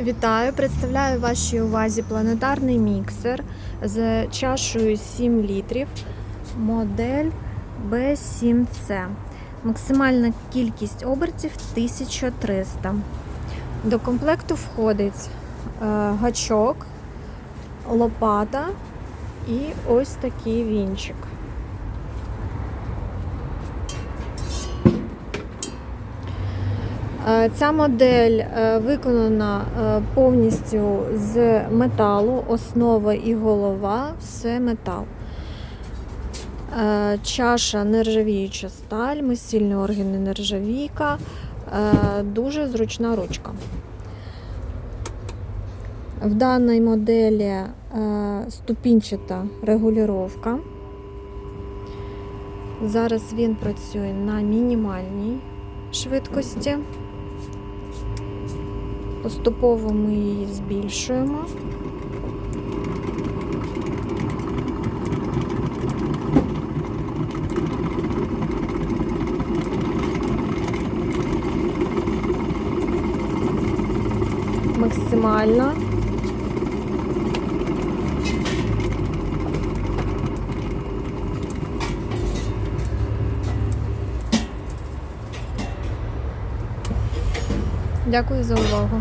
Вітаю! Представляю вашій увазі планетарний міксер з чашею 7 літрів, модель B7C. Максимальна кількість обертів 1300. До комплекту входить е, гачок, лопата і ось такий вінчик. Ця модель е, виконана е, повністю з металу, основа і голова все метал. Е, Чаша нержавіюча сталь, мисильні органи нержавійка, е, дуже зручна ручка. В даній моделі е, ступінчата регулювання. Зараз він працює на мінімальній швидкості. Поступово ми її збільшуємо. Максимально. Дякую за увагу.